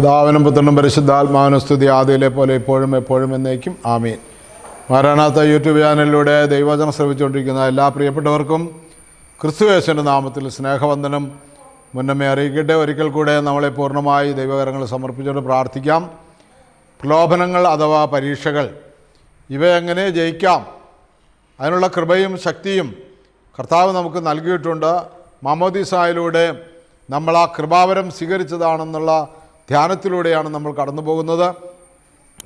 പിതാവിനും പുത്രനും പരിശുദ്ധാത്മാവിനും സ്തുതി. ആദ്യയിലെ പോലെ ഇപ്പോഴും എപ്പോഴും എന്നേക്കും. ആമീൻ. മാരാനാത്ത യൂട്യൂബ് ചാനലിലൂടെ ദൈവചനം ശ്രമിച്ചുകൊണ്ടിരിക്കുന്ന എല്ലാ പ്രിയപ്പെട്ടവർക്കും ക്രിസ്തുവേശന്റെ നാമത്തിൽ സ്നേഹവന്ദനം. മുന്നമേ അറിയിക്കട്ടെ. ഒരിക്കൽ കൂടെ നമ്മളെ പൂർണമായി ദൈവകരങ്ങൾ സമർപ്പിച്ചുകൊണ്ട് പ്രാർത്ഥിക്കാം. പ്രലോഭനങ്ങൾ അഥവാ പരീക്ഷകൾ ഇവയെങ്ങനെ ജയിക്കാം? അതിനുള്ള കൃപയും ശക്തിയും കർത്താവ് നമുക്ക് നൽകിയിട്ടുണ്ട്. മമോദിസായിലൂടെ നമ്മൾ ആ കൃപാവരം സ്വീകരിച്ചതാണെന്നുള്ള ധ്യാനത്തിലൂടെയാണ് നമ്മൾ കടന്നു പോകുന്നത്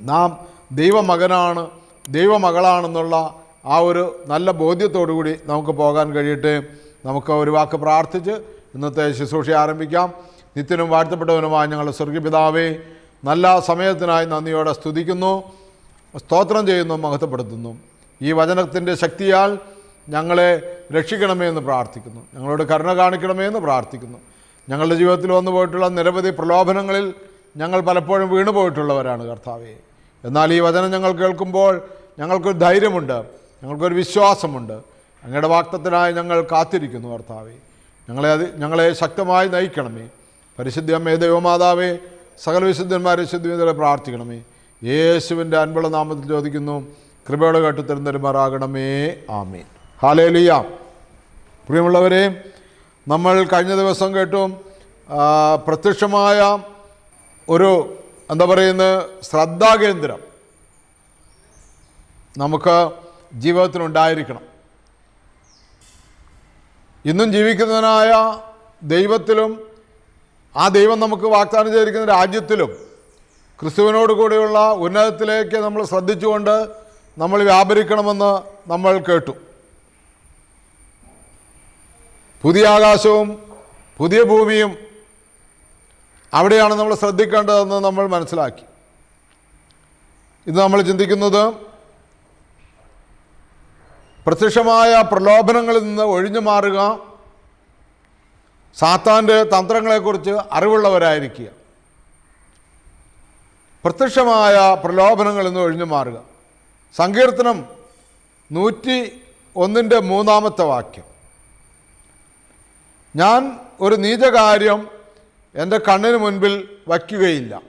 നാം ദൈവമകനാണ് ദൈവമകളാണെന്നുള്ള ആ ഒരു നല്ല ബോധ്യത്തോടു കൂടി നമുക്ക് പോകാൻ കഴിയട്ടെ. നമുക്ക് ഒരു വാക്ക് പ്രാർത്ഥിച്ച് ഇന്നത്തെ ശുശ്രൂഷ ആരംഭിക്കാം. നിത്യനും വാഴ്ത്തപ്പെട്ടവനുമായ ഞങ്ങളുടെ സ്വർഗീയപിതാവേ നല്ല സമയത്തിനായി നന്ദിയോടെ സ്തുതിക്കുന്നു സ്തോത്രം ചെയ്യുന്നു മഹത്വപ്പെടുത്തുന്നു. ഈ വചനത്തിന്റെ ശക്തിയാൽ ഞങ്ങളെ രക്ഷിക്കണമേ എന്ന് പ്രാർത്ഥിക്കുന്നു. ഞങ്ങളോട് കരുണ കാണിക്കണമേ എന്ന് പ്രാർത്ഥിക്കുന്നു. ഞങ്ങളുടെ ജീവിതത്തിൽ വന്നു പോയിട്ടുള്ള നിരവധി പ്രലോഭനങ്ങളിൽ ഞങ്ങൾ പലപ്പോഴും വീണു പോയിട്ടുള്ളവരാണ് കർത്താവെ. എന്നാൽ ഈ വചനം ഞങ്ങൾ കേൾക്കുമ്പോൾ ഞങ്ങൾക്കൊരു ധൈര്യമുണ്ട് ഞങ്ങൾക്കൊരു വിശ്വാസമുണ്ട്. അങ്ങയുടെ വാക്തത്തിനായി ഞങ്ങൾ കാത്തിരിക്കുന്നു കർത്താവെ. ഞങ്ങളെ അത് ഞങ്ങളെ ശക്തമായി നയിക്കണമേ. പരിശുദ്ധി അമ്മേ ദൈവമാതാവേ സകല വിശുദ്ധന്മാരെ ശുദ്ധിവിധരെ പ്രാർത്ഥിക്കണമേ. യേശുവിന്റെ അൻപുള്ള നാമത്തിൽ ചോദിക്കുന്നു കൃപയോടെ തരുന്നൊരു തരുന്നരുമാറാകണമേ ആമേ ഹാലേലിയ പ്രിയമുള്ളവരെ നമ്മൾ കഴിഞ്ഞ ദിവസം കേട്ടു പ്രത്യക്ഷമായ ഒരു എന്താ പറയുന്നത് ശ്രദ്ധാകേന്ദ്രം നമുക്ക് ജീവിതത്തിലുണ്ടായിരിക്കണം ഇന്നും ജീവിക്കുന്നതിനായ ദൈവത്തിലും ആ ദൈവം നമുക്ക് വാഗ്ദാനം ചെയ്തിരിക്കുന്ന രാജ്യത്തിലും ക്രിസ്തുവിനോട് കൂടിയുള്ള ഉന്നതത്തിലേക്ക് നമ്മൾ ശ്രദ്ധിച്ചുകൊണ്ട് നമ്മൾ വ്യാപരിക്കണമെന്ന് നമ്മൾ കേട്ടു. പുതിയ ആകാശവും പുതിയ ഭൂമിയും അവിടെയാണ് നമ്മൾ ശ്രദ്ധിക്കേണ്ടതെന്ന് നമ്മൾ മനസ്സിലാക്കി. ഇന്ന് നമ്മൾ ചിന്തിക്കുന്നത് പ്രത്യക്ഷമായ പ്രലോഭനങ്ങളിൽ നിന്ന് ഒഴിഞ്ഞു മാറുക സാത്താന്റെ തന്ത്രങ്ങളെക്കുറിച്ച് അറിവുള്ളവരായിരിക്കുക. പ്രത്യക്ഷമായ പ്രലോഭനങ്ങളിൽ നിന്ന് ഒഴിഞ്ഞു മാറുക. സങ്കീർത്തനം നൂറ്റി ഒന്നിന്റെ മൂന്നാമത്തെ വാക്യം. ഞാൻ ഒരു നീചകാര്യം എന്റെ കണ്ണിന് മുൻപിൽ വയ്ക്കുകയില്ല.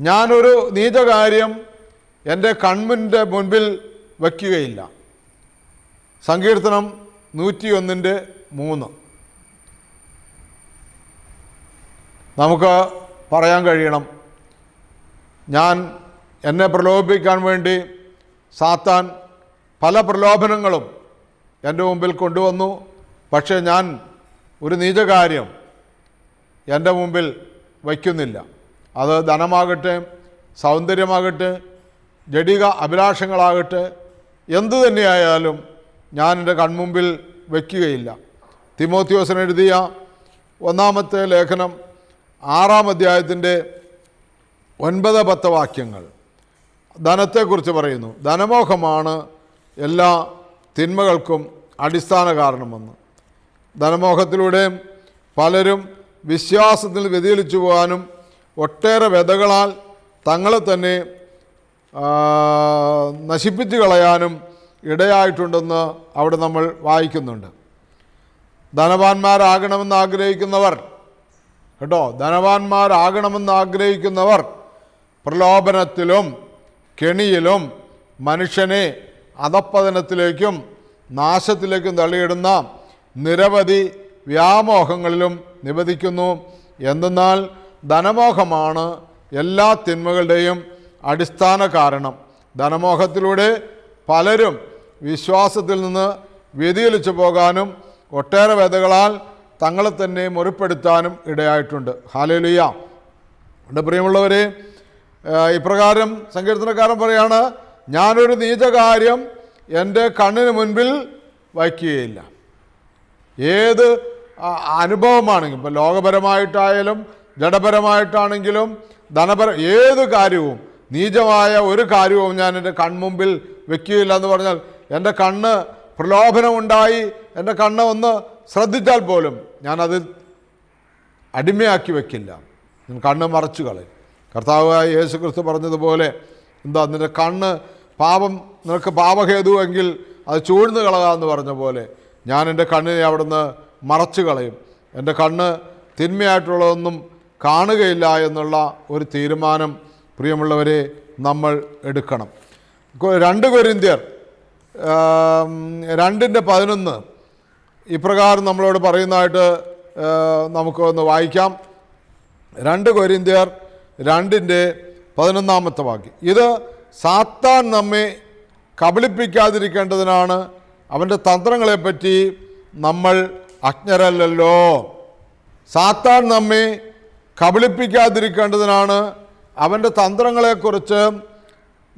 ഞാനൊരു നീചകാര്യം എന്റെ കൺമുന്റെ മുൻപിൽ വയ്ക്കുകയില്ല. സങ്കീർത്തനം നൂറ്റിയൊന്നിന്റെ മൂന്ന്. നമുക്ക് പറയാൻ കഴിയണം. ഞാൻ എന്നെ പ്രലോഭിപ്പിക്കാൻ വേണ്ടി സാത്താൻ പല പ്രലോഭനങ്ങളും എന്റെ മുമ്പിൽ കൊണ്ടുവന്നു. പക്ഷേ ഞാൻ ഒരു നീചകാര്യം എന്റെ മുമ്പിൽ വയ്ക്കുന്നില്ല. അത് ധനമാകട്ടെ സൗന്ദര്യമാകട്ടെ ജടിക അഭിലാഷങ്ങളാകട്ടെ എന്തു തന്നെയായാലും ഞാൻ എന്റെ കൺമുമ്പിൽ വയ്ക്കുകയില്ല. തിമോത്യോസൻ എഴുതിയ ഒന്നാമത്തെ ലേഖനം ആറാം അധ്യായത്തിന്റെ ഒൻപത് പത്ത് വാക്യങ്ങൾ. ധനത്തെക്കുറിച്ച് പറയുന്നു ധനമോഹമാണ് എല്ലാ തിന്മകൾക്കും അടിസ്ഥാന കാരണമെന്ന് ധനമോഹത്തിലൂടെ പലരും വിശ്വാസത്തിൽ വ്യതിചലിച്ചു പോകാനും ഒട്ടേറെ വ്യതകളാൽ തങ്ങളെ തന്നെ നശിപ്പിച്ചു കളയാനും ഇടയായിട്ടുണ്ടെന്ന് അവിടെ നമ്മൾ വായിക്കുന്നുണ്ട്. ധനവാന്മാരാകണമെന്ന് ആഗ്രഹിക്കുന്നവർ കേട്ടോ ധനവാന്മാരാകണമെന്ന് ആഗ്രഹിക്കുന്നവർ പ്രലോഭനത്തിലും കെണിയിലും മനുഷ്യനെ അധപ്പതനത്തിലേക്കും നാശത്തിലേക്കും തള്ളിയിടുന്ന നിരവധി വ്യാമോഹങ്ങളിലും നിബദിക്കുന്നു എന്തെന്നാൽ ധനമോഹമാണ് എല്ലാ തിന്മകളുടെയും അടിസ്ഥാന കാരണം. ധനമോഹത്തിലൂടെ പലരും വിശ്വാസത്തിൽ നിന്ന് വ്യതിചലിച്ചു പോകാനും ഒട്ടേറെ വേദകളാൽ തങ്ങളെ തന്നെ മുറിപ്പെടുത്താനും ഇടയായിട്ടുണ്ട്. ഹാലലിയ. എന്റെ പ്രിയമുള്ളവരെ ഇപ്രകാരം സങ്കീർത്തനക്കാരൻ പറയാണ് ഞാനൊരു നീചകാര്യം എന്റെ കണ്ണിന് മുൻപിൽ വയ്ക്കുകയില്ല. ഏത് അനുഭവമാണെങ്കിലും ഇപ്പോൾ ലോകപരമായിട്ടായാലും ജഡപരമായിട്ടാണെങ്കിലും ധനപര ഏത് കാര്യവും നീചമായ ഒരു കാര്യവും ഞാൻ എന്റെ കൺമുമ്പിൽ വെക്കുകയില്ല എന്ന് പറഞ്ഞാൽ എന്റെ കണ്ണ് പ്രലോഭനമുണ്ടായി എന്റെ കണ്ണ് ഒന്ന് ശ്രദ്ധിച്ചാൽ പോലും ഞാനത് അടിമയാക്കി വെക്കില്ല. ഞാൻ കണ്ണ് മറച്ചു കളയും. കർത്താവായ യേശു ക്രിസ്തു പറഞ്ഞതുപോലെ എന്താ നിന്റെ കണ്ണ് പാപം നിനക്ക് പാപഹേതുവെങ്കിൽ അത് ചൂഴ്ന്നു കളകാന്ന് പറഞ്ഞ പോലെ ഞാൻ എന്റെ കണ്ണിനെ അവിടുന്ന് മറച്ചു കളയും. എന്റെ കണ്ണ് തിന്മയായിട്ടുള്ളതൊന്നും കാണുകയില്ല എന്നുള്ള ഒരു തീരുമാനം പ്രിയമുള്ളവരെ നമ്മൾ എടുക്കണം. രണ്ട് കൊരിന്ത്യർ രണ്ടിന്റെ പതിനൊന്ന് ഇപ്രകാരം നമ്മളോട് പറയുന്നതായിട്ട് നമുക്കൊന്ന് വായിക്കാം. രണ്ട് കൊരിന്ത്യർ രണ്ടിന്റെ പതിനൊന്നാമത്തെ വാക്യം. ഇത് സാത്താൻ നമ്മെ കബളിപ്പിക്കാതിരിക്കേണ്ടതിനാണ് അവന്റെ തന്ത്രങ്ങളെപ്പറ്റി നമ്മൾ അജ്ഞരല്ലല്ലോ. സാത്താൻ നമ്മെ കബളിപ്പിക്കാതിരിക്കേണ്ടതിനാണ് അവന്റെ തന്ത്രങ്ങളെക്കുറിച്ച്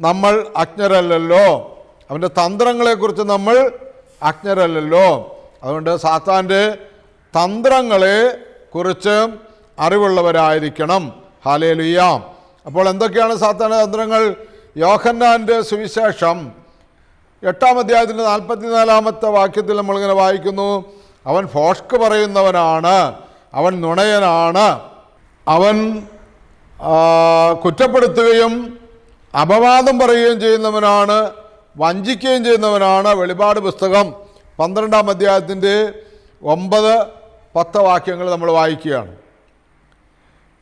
നമ്മൾ അജ്ഞരല്ലല്ലോ. അവന്റെ തന്ത്രങ്ങളെക്കുറിച്ച് നമ്മൾ അജ്ഞരല്ലല്ലോ. അതുകൊണ്ട് സാത്താന്റെ തന്ത്രങ്ങളെ കുറിച്ച് അറിവുള്ളവരായിരിക്കണം. ഹാലേലുയ്യാം അപ്പോൾ എന്തൊക്കെയാണ് സാത്താന്റെ തന്ത്രങ്ങൾ? യോഹന്നാന്റെ സുവിശേഷം. എട്ടാം അധ്യായത്തിന്റെ നാൽപ്പത്തിനാലാമത്തെ വാക്യത്തിൽ നമ്മളിങ്ങനെ വായിക്കുന്നു. അവൻ ഫോഷ്ക്ക് പറയുന്നവനാണ്. അവൻ നുണയനാണ്. അവൻ കുറ്റപ്പെടുത്തുകയും അപവാദം പറയുകയും ചെയ്യുന്നവനാണ്. വഞ്ചിക്കുകയും ചെയ്യുന്നവനാണ്. വെളിപാട് പുസ്തകം പന്ത്രണ്ടാം അധ്യായത്തിന്റെ ഒമ്പത് പത്ത് വാക്യങ്ങൾ നമ്മൾ വായിക്കുകയാണ്.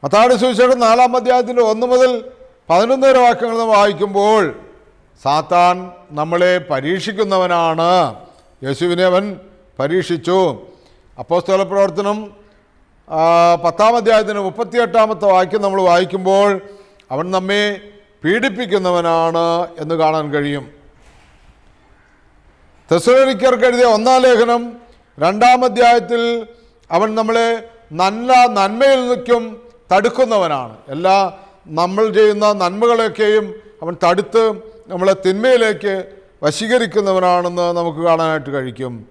മത്താടി സുവിശേഷം നാലാം അധ്യായത്തിന്റെ ഒന്ന് മുതൽ പതിനൊന്നര വാക്യങ്ങൾ നമ്മൾ വായിക്കുമ്പോൾ സാത്താൻ നമ്മളെ പരീക്ഷിക്കുന്നവനാണ്. യേശുവിനെ അവൻ പരീക്ഷിച്ചു. അപ്പോസ്തല പ്രവർത്തനം പത്താം അധ്യായത്തിന് മുപ്പത്തിയെട്ടാമത്തെ വാക്യം നമ്മൾ വായിക്കുമ്പോൾ അവൻ നമ്മെ പീഡിപ്പിക്കുന്നവനാണ് എന്ന് കാണാൻ കഴിയും. തെസ്സലോനിക്കർക്ക് ഒന്നാം ലേഖനം രണ്ടാം അധ്യായത്തിൽ അവൻ നമ്മളെ നല്ല നന്മയിൽ നിൽക്കും തടുക്കുന്നവനാണ്. എല്ലാ നമ്മൾ ചെയ്യുന്ന നന്മകളൊക്കെയും അവൻ തടുത്ത് നമ്മളെ തിന്മയിലേക്ക് വശീകരിക്കുന്നവനാണെന്ന് നമുക്ക് കാണാനായിട്ട് കഴിക്കും.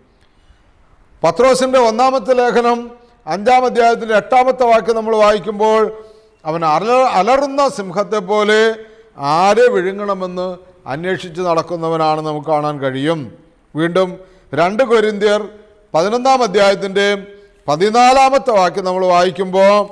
പത്രോസിന്റെ ഒന്നാമത്തെ ലേഖനം അഞ്ചാം അധ്യായത്തിന്റെ എട്ടാമത്തെ വാക്യം നമ്മൾ വായിക്കുമ്പോൾ അവൻ അല അലറുന്ന സിംഹത്തെ പോലെ ആരെ വിഴുങ്ങണമെന്ന് അന്വേഷിച്ച് നടക്കുന്നവനാണ് നമുക്ക് കാണാൻ കഴിയും. വീണ്ടും രണ്ട് കൊരിന്ത്യർ പതിനൊന്നാം അധ്യായത്തിന്റെ പതിനാലാമത്തെ വാക്യം നമ്മൾ വായിക്കുമ്പോൾ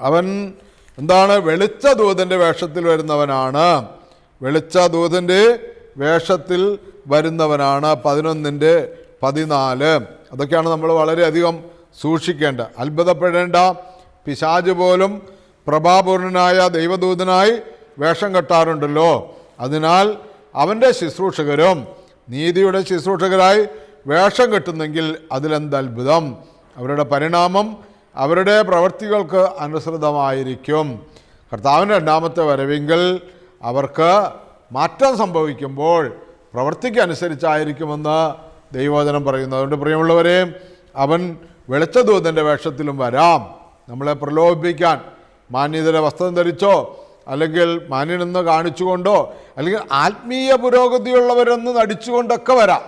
അവൻ എന്താണ് വെളിച്ച ദൂതന്റെ വേഷത്തിൽ വരുന്നവനാണ്. വെളിച്ച ദൂതന്റെ വേഷത്തിൽ വരുന്നവനാണ് പതിനൊന്നിന്റെ പതിനാല്. അതൊക്കെയാണ് നമ്മൾ വളരെയധികം സൂക്ഷിക്കേണ്ട. അത്ഭുതപ്പെടേണ്ട. പിശാജ് പോലും പ്രഭാപൂർണനായ ദൈവദൂതനായി വേഷം കെട്ടാറുണ്ടല്ലോ. അതിനാൽ അവന്റെ ശുശ്രൂഷകരും നീതിയുടെ ശുശ്രൂഷകരായി വേഷം കെട്ടുന്നെങ്കിൽ അതിലെന്ത് അത്ഭുതം? അവരുടെ പരിണാമം അവരുടെ പ്രവൃത്തികൾക്ക് അനുസൃതമായിരിക്കും. കർത്താവിന്റെ രണ്ടാമത്തെ വരവെങ്കിൽ അവർക്ക് മാറ്റം സംഭവിക്കുമ്പോൾ പ്രവൃത്തിക്ക് അനുസരിച്ചായിരിക്കുമെന്ന് ദൈവവചനം പറയുന്നു. അതുകൊണ്ട് പ്രിയമുള്ളവരെ അവൻ വെളിച്ചദൂതന്റെ വേഷത്തിലും വരാം. നമ്മളെ പ്രലോഭിപ്പിക്കാൻ മാന്യതയുടെ വസ്ത്രം ധരിച്ചോ അല്ലെങ്കിൽ മാന്യനെന്ന് കാണിച്ചുകൊണ്ടോ അല്ലെങ്കിൽ ആത്മീയ പുരോഗതിയുള്ളവരെന്ന് നടിച്ചുകൊണ്ടൊക്കെ വരാം.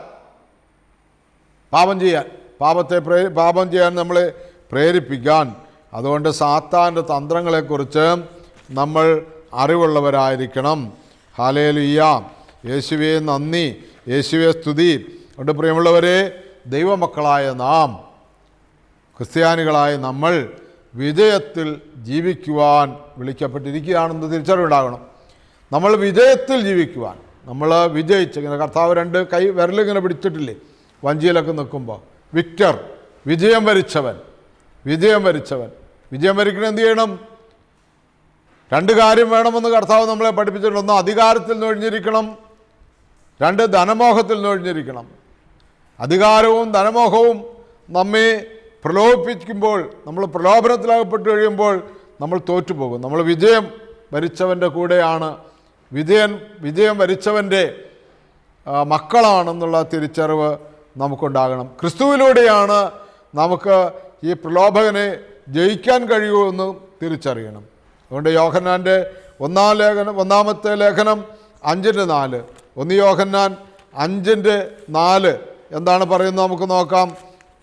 പാപം ചെയ്യാൻ പാപത്തെ പ്രേ പാപം ചെയ്യാൻ നമ്മളെ പ്രേരിപ്പിക്കാൻ. അതുകൊണ്ട് സാത്താന്റെ തന്ത്രങ്ങളെക്കുറിച്ച് നമ്മൾ അറിവുള്ളവരായിരിക്കണം. ഹാലേലുയ്യ യേശുവെ നന്ദി. യേശുവെ സ്തുതി. അതുകൊണ്ട് പ്രിയമുള്ളവരെ ദൈവമക്കളായ നാം ക്രിസ്ത്യാനികളായ നമ്മൾ വിജയത്തിൽ ജീവിക്കുവാൻ വിളിക്കപ്പെട്ടിരിക്കുകയാണെന്ന് തിരിച്ചറിവുണ്ടാകണം. നമ്മൾ വിജയത്തിൽ ജീവിക്കുവാൻ. നമ്മൾ വിജയിച്ച് ഇങ്ങനെ കർത്താവ് രണ്ട് കൈ വിരലിങ്ങനെ പിടിച്ചിട്ടില്ലേ? വഞ്ചിയിലൊക്കെ നിൽക്കുമ്പോൾ വിക്ടർ വിജയം വരിച്ചവൻ. വിജയം വരിച്ചവൻ. വിജയം വരിക്കണം എന്ത് ചെയ്യണം? രണ്ട് കാര്യം വേണമെന്ന് കർത്താവ് നമ്മളെ പഠിപ്പിച്ചിട്ടുണ്ട്. ഒന്ന് അധികാരത്തിൽ നൊഴിഞ്ഞിരിക്കണം രണ്ട് ധനമോഹത്തിൽ നൊഴിഞ്ഞിരിക്കണം അധികാരവും ധനമോഹവും നമ്മെ പ്രലോഭിപ്പിക്കുമ്പോൾ നമ്മൾ പ്രലോഭനത്തിലകപ്പെട്ട് കഴിയുമ്പോൾ നമ്മൾ തോറ്റുപോകും. നമ്മൾ വിജയം വരിച്ചവന്റെ കൂടെയാണ്. വിജയൻ വിജയം വരിച്ചവന്റെ മക്കളാണെന്നുള്ള തിരിച്ചറിവ് നമുക്കുണ്ടാകണം. ക്രിസ്തുവിലൂടെയാണ് നമുക്ക് ഈ പ്രലോഭകനെ ജയിക്കാൻ കഴിയുമെന്ന് തിരിച്ചറിയണം. അതുകൊണ്ട് യോഹന്നാന്റെ ഒന്നാം ലേഖനം ഒന്നാമത്തെ ലേഖനം അഞ്ചിന്റെ നാല്. ഒന്ന് യോഹന്നാൻ അഞ്ചിന്റെ നാല്. എന്താണ് പറയുന്നത് നമുക്ക് നോക്കാം.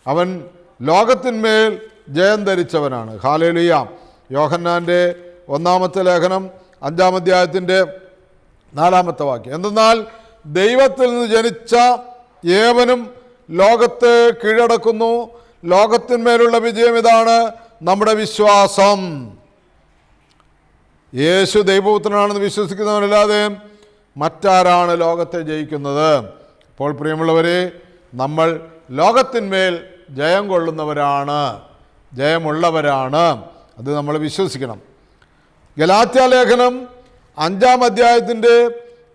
അവൻ ലോകത്തിന്മേൽ ജയം ധരിച്ചവനാണ്. ഹാലേലുയ. യോഹന്നാന്റെ ഒന്നാമത്തെ ലേഖനം അഞ്ചാം അധ്യായത്തിന്റെ നാലാമത്തെ വാക്യം. എന്തെന്നാൽ ദൈവത്തിൽ നിന്ന് ജനിച്ച ഏവനും ലോകത്തെ കീഴടക്കുന്നു. ലോകത്തിന്മേലുള്ള വിജയം ഇതാണ് നമ്മുടെ വിശ്വാസം. യേശു ദൈവപുത്രനാണെന്ന് വിശ്വസിക്കുന്നവനല്ലാതെ മറ്റാരാണ് ലോകത്തെ ജയിക്കുന്നത്? അപ്പോൾ പ്രിയമുള്ളവരെ നമ്മൾ ലോകത്തിന്മേൽ ജയം കൊള്ളുന്നവരാണ്. ജയമുള്ളവരാണ്. അത് നമ്മൾ വിശ്വസിക്കണം. ഗലാത്യ ലേഖനം അഞ്ചാം അധ്യായത്തിന്റെ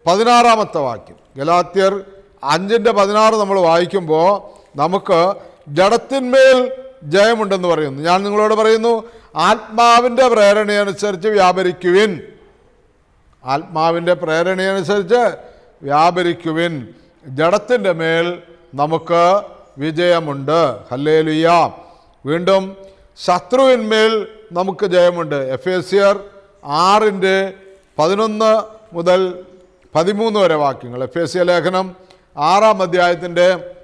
പതിനാറാമത്തെ വാക്യം. ഗലാത്യർ അഞ്ചിന്റെ പതിനാറ് നമ്മൾ വായിക്കുമ്പോൾ നമുക്ക് ജഡത്തിന്മേൽ ജയമുണ്ടെന്ന് പറയുന്നു. ഞാൻ നിങ്ങളോട് പറയുന്നു ആത്മാവിന്റെ പ്രേരണയനുസരിച്ച് വ്യാപരിക്കുവിൻ. ആത്മാവിന്റെ പ്രേരണയനുസരിച്ച് വ്യാപരിക്കുവിൻ. ജഡത്തിന്റെ മേൽ നമുക്ക് വിജയമുണ്ട്. ഹല്ലേലുയ്യ വീണ്ടും ശത്രുവിന്മേൽ നമുക്ക് ജയമുണ്ട്. എഫ് എ സിയർ ആറിന്റെ പതിനൊന്ന് മുതൽ പതിമൂന്ന് വരെ വാക്യങ്ങൾ. എഫ് എ സി ലേഖനം ആറാം അധ്യായത്തിന്റെ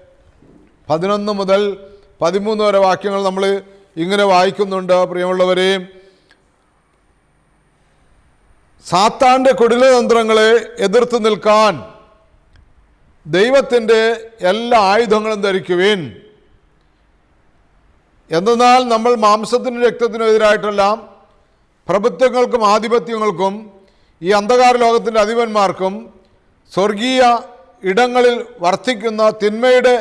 പതിനൊന്ന് മുതൽ പതിമൂന്ന് വരെ വാക്യങ്ങൾ നമ്മൾ ഇങ്ങനെ വായിക്കുന്നുണ്ട് പ്രിയമുള്ളവരെ. സാത്താന്റെ കുടിലതന്ത്രങ്ങളെ എതിർത്ത് നിൽക്കാൻ ദൈവത്തിന്റെ എല്ലാ ആയുധങ്ങളും ധരിക്കുവിൻ. എന്തെന്നാൽ നമ്മൾ മാംസത്തിനും രക്തത്തിനും എതിരായിട്ടെല്ലാം പ്രഭുത്വങ്ങൾക്കും ആധിപത്യങ്ങൾക്കും ഈ അന്ധകാര ലോകത്തിന്റെ അധിപന്മാർക്കും സ്വർഗീയ ഇടങ്ങളിൽ വർദ്ധിക്കുന്ന തിന്മയുടെ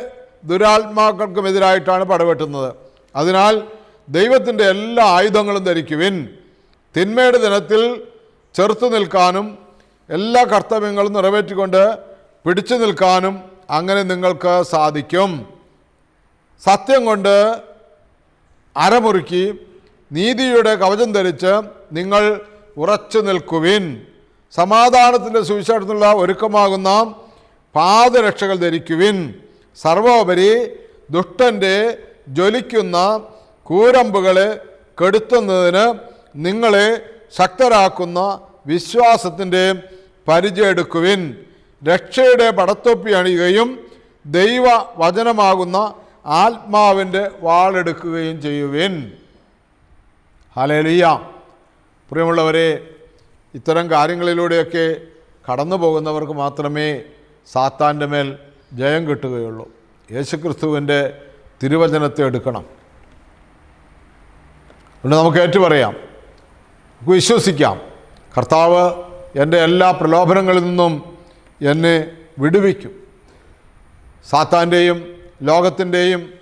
ദുരാത്മാക്കൾക്കും എതിരായിട്ടാണ് പടവെട്ടുന്നത്. അതിനാൽ ദൈവത്തിന്റെ എല്ലാ ആയുധങ്ങളും ധരിക്കുവിൻ. തിന്മയുടെ ദിനത്തിൽ ചെറുത്തു നിൽക്കാനും എല്ലാ കർത്തവ്യങ്ങളും നിറവേറ്റിക്കൊണ്ട് പിടിച്ചു നിൽക്കാനും അങ്ങനെ നിങ്ങൾക്ക് സാധിക്കും. സത്യം കൊണ്ട് അരമുറുക്കി നീതിയുടെ കവചം ധരിച്ച് നിങ്ങൾ ഉറച്ചു നിൽക്കുവിൻ. സമാധാനത്തിന്റെ സുവിശേഷത്തിനുള്ള ഒരുക്കമാകുന്ന പാദരക്ഷകൾ ധരിക്കുവിൻ. സർവോപരി ദുഷ്ടന്റെ ജ്വലിക്കുന്ന കൂരമ്പുകളെ കെടുത്തുന്നതിന് നിങ്ങളെ ശക്തരാക്കുന്ന വിശ്വാസത്തിന്റെ പരിചയെടുക്കുവിൻ. രക്ഷയുടെ പടത്തൊപ്പി അണിയുകയും ദൈവ വചനമാകുന്ന ആത്മാവിന്റെ വാളെടുക്കുകയും ചെയ്യുവിൻ. ഹലേലിയ പ്രിയമുള്ളവരെ ഇത്തരം കാര്യങ്ങളിലൂടെയൊക്കെ കടന്നു പോകുന്നവർക്ക് മാത്രമേ സാത്താന്റെ മേൽ ജയം കിട്ടുകയുള്ളൂ. യേശുക്രിസ്തുവിന്റെ തിരുവചനത്തെ എടുക്കണം. അതുകൊണ്ട് നമുക്ക് ഏറ്റുപറയാം. നമുക്ക് വിശ്വസിക്കാം. കർത്താവ് എന്റെ എല്ലാ പ്രലോഭനങ്ങളിൽ നിന്നും എന്നെ വിടുവിക്കും. സാത്താന്റെയും ലോകത്തിന്റെയും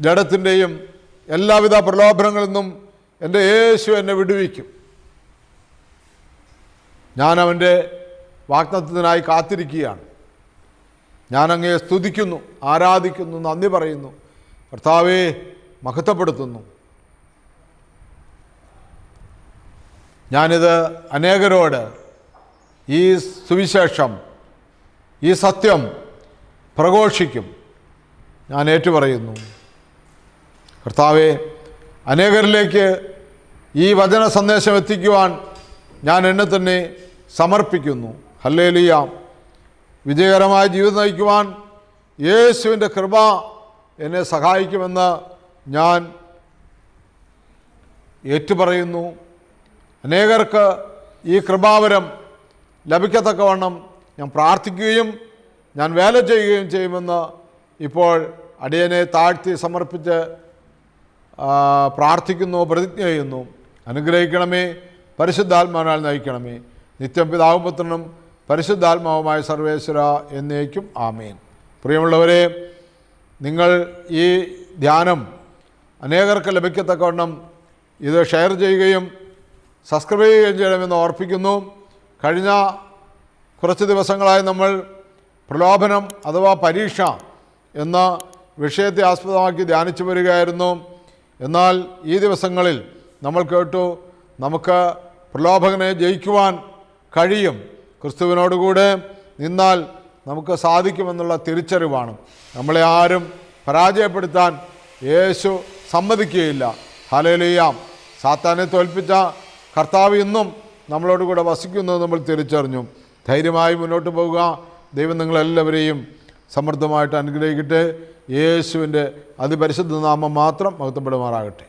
ജഡത്തിന്റെയും എല്ലാവിധ പ്രലോഭനങ്ങളിൽ നിന്നും എന്റെ യേശു എന്നെ വിടുവിക്കും. ഞാൻ അവന്റെ വാഗ്ദത്തത്തിനായി കാത്തിരിക്കുകയാണ്. ഞാൻ അങ്ങയെ സ്തുതിക്കുന്നു ആരാധിക്കുന്നു നന്ദി പറയുന്നു കർത്താവെ മഹത്വപ്പെടുത്തുന്നു. ഞാനിത് അനേകരോട് ഈ സുവിശേഷം ഈ സത്യം പ്രഘോഷിക്കും ഞാൻ ഏറ്റുപറയുന്നു. കർത്താവെ അനേകരിലേക്ക് ഈ വചന സന്ദേശം എത്തിക്കുവാൻ ഞാൻ എന്നെ തന്നെ സമർപ്പിക്കുന്നു. ഹല്ലേലിയ. വിജയകരമായ ജീവിതം നയിക്കുവാൻ യേശുവിന്റെ കൃപ എന്നെ സഹായിക്കുമെന്ന് ഞാൻ ഏറ്റുപറയുന്നു. അനേകർക്ക് ഈ കൃപാവരം ലഭിക്കത്തക്കവണ്ണം ഞാൻ പ്രാർത്ഥിക്കുകയും ഞാൻ വേല ചെയ്യുകയും ചെയ്യുമെന്ന് ഇപ്പോൾ അടിയനെ താഴ്ത്തി സമർപ്പിച്ച് പ്രാർത്ഥിക്കുന്നു പ്രതിജ്ഞ ചെയ്യുന്നു. അനുഗ്രഹിക്കണമേ പരിശുദ്ധാത്മാവിനാൽ നയിക്കണമേ. നിത്യം പിതാവും പുത്രനും പരിശുദ്ധാത്മാവുമായ സർവേശ്വര എന്നേക്കും ആമേൻ. പ്രിയമുള്ളവരെ നിങ്ങൾ ഈ ധ്യാനം അനേകർക്ക് ലഭിക്കത്തക്കവണ്ണം ഇത് ഷെയർ ചെയ്യുകയും സബ്സ്ക്രൈബ് ചെയ്യുകയും ചെയ്യണമെന്ന് ഓർപ്പിക്കുന്നു. കഴിഞ്ഞ കുറച്ച് ദിവസങ്ങളായി നമ്മൾ പ്രലോഭനം അഥവാ പരീക്ഷ എന്ന വിഷയത്തെ ആസ്പദമാക്കി ധ്യാനിച്ചു വരികയായിരുന്നു. എന്നാൽ ഈ ദിവസങ്ങളിൽ നമ്മൾ കേട്ടു നമുക്ക് പ്രലോഭകനെ ജയിക്കുവാൻ കഴിയും. ക്രിസ്തുവിനോടുകൂടെ നിന്നാൽ നമുക്ക് സാധിക്കുമെന്നുള്ള തിരിച്ചറിവാണ്. നമ്മളെ ആരും പരാജയപ്പെടുത്താൻ യേശു സമ്മതിക്കുകയില്ല. ഹലയിലെയ്യാം സാത്താനെ തോൽപ്പിച്ച കർത്താവ് ഇന്നും നമ്മളോട് കൂടെ വസിക്കുന്നത് നമ്മൾ തിരിച്ചറിഞ്ഞു. ധൈര്യമായി മുന്നോട്ട് പോവുക. ദൈവം നിങ്ങളെല്ലാവരെയും സമൃദ്ധമായിട്ട് അനുഗ്രഹിക്കട്ടെ. യേശുവിന്റെ അതിപരിശുദ്ധ നാമം മാത്രം മഹത്വപ്പെടുമാറാകട്ടെ.